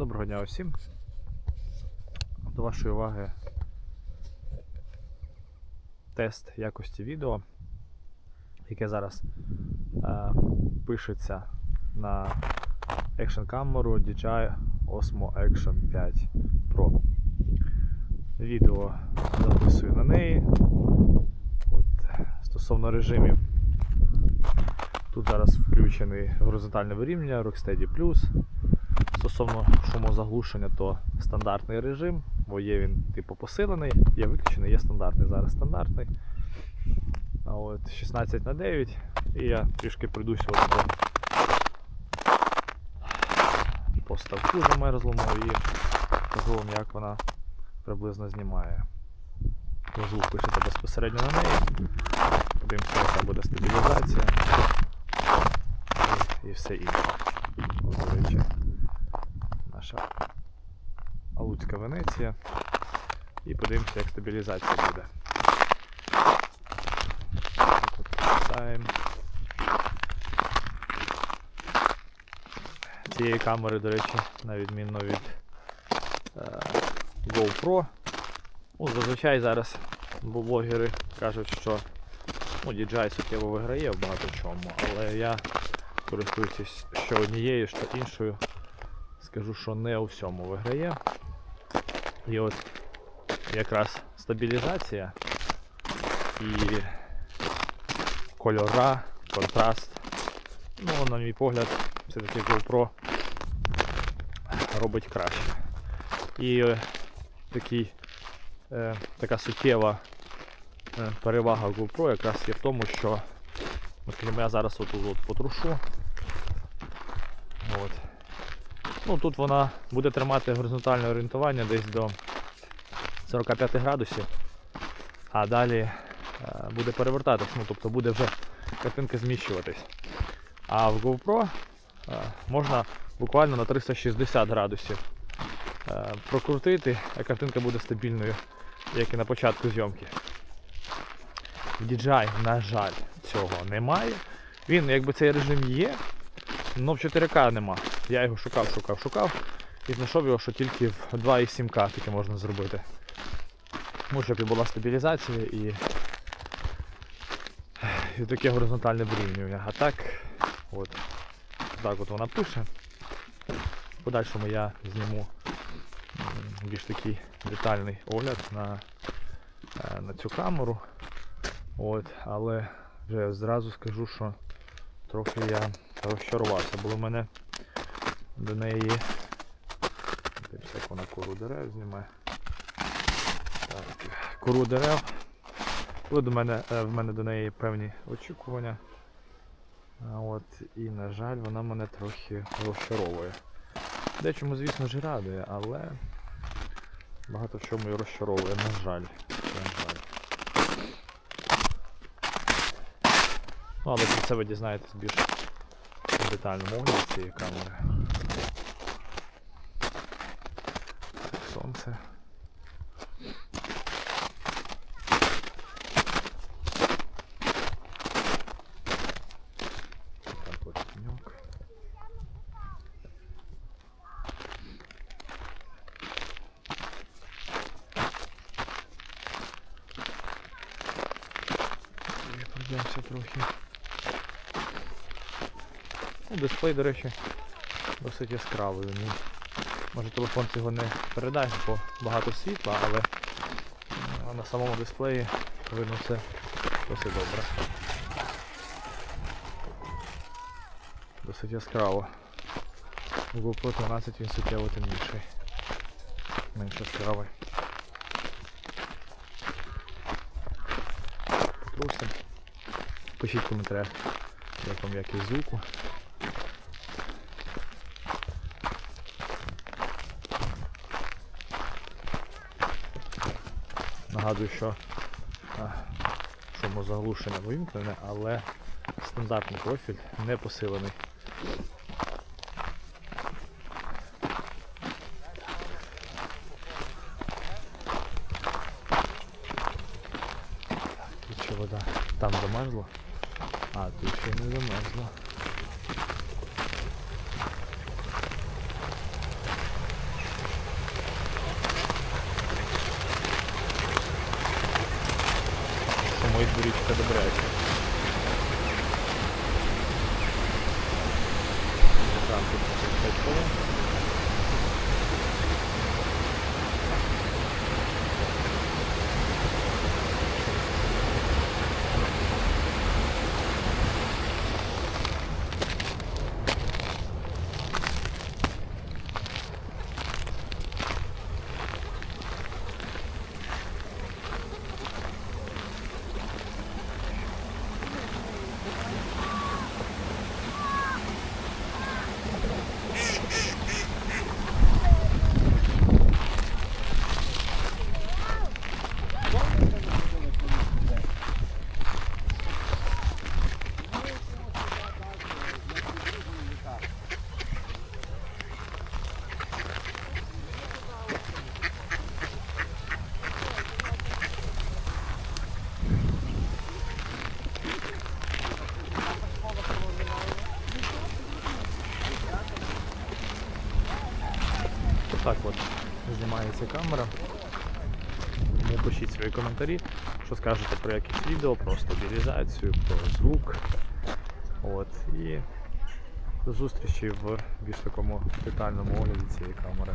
Доброго дня усім. До вашої уваги тест якості відео, яке зараз е, пишеться на екшн камеру DJI Osmo Action 5 Pro. Відео записую на неї. От, стосовно режимів. Тут зараз включений горизонтальне вирівняння Rocksteady Стосовно шумозаглушення, то стандартний режим, бо є він типу посилений, є виключений, є стандартний. Зараз стандартний. А от 16 на 9 і я трішки прийдуся от по, по ставку замерзлому і покажу як вона приблизно знімає. Звук пишете безпосередньо на неї. Подивимося, яка буде стабілізація і, все інше. От, речі наша Алуцька Венеція. І подивимося, як стабілізація буде. Цієї камери, до речі, на відміну від е, GoPro. Ну, зазвичай зараз блогери кажуть, що ну, DJI суттєво виграє в багато чому, але я користуюся що однією, що іншою скажу, що не у всьому виграє. І от якраз стабілізація і кольора, контраст. Ну, на мій погляд, все-таки GoPro робить краще. І е, такий, е, така суттєва е, перевага GoPro якраз є в тому, що от, я зараз отут от потрушу. От. Ну, Тут вона буде тримати горизонтальне орієнтування десь до 45 градусів, а далі е, буде перевертатись, ну, тобто буде вже картинка зміщуватись. А в GoPro е, можна буквально на 360 градусів е, прокрутити, а картинка буде стабільною, як і на початку зйомки. DJI, на жаль, цього немає. Він, якби цей режим є, але в 4К нема. Я його шукав, шукав, шукав і знайшов його, що тільки в 2,7К таке можна зробити. Ну, щоб і була стабілізація і, і таке горизонтальне вирівнювання. А так, от, так от вона пише. В подальшому я зніму більш такий детальний огляд на, е, на цю камеру. От, але вже зразу скажу, що трохи я розчарувався, бо в мене до неї як вона кору дерев знімає. Так, кору дерев. Були до мене, е, в мене до неї певні очікування. От, і, на жаль, вона мене трохи розчаровує. Дечому, звісно ж, радує, але багато в чому і розчаровує, на жаль. На жаль. Ну, але про це ви дізнаєтесь більш в детальному огляді цієї камери. Сонце. Пройдемося трохи. Ну, дисплей, до речі, досить яскравий. Він, може телефон цього не передає, бо багато світла, але на самому дисплеї видно все досить добре. Досить яскраво. GoPro 12 він суттєво темніший. Менш яскравий. Пишіть коментарях, як вам якість звуку. Нагадую, що шумозаглушення вимкнене, але стандартний профіль не посилений. Тут ще вода там замерзла, а тут ще не замерзла. Річка добряча. Так, тут 5 хвилин. Так от знімається камера. Тому пишіть свої коментарі, що скажете про якісь відео, про стабілізацію, про звук. От. І до зустрічі в більш такому детальному огляді цієї камери.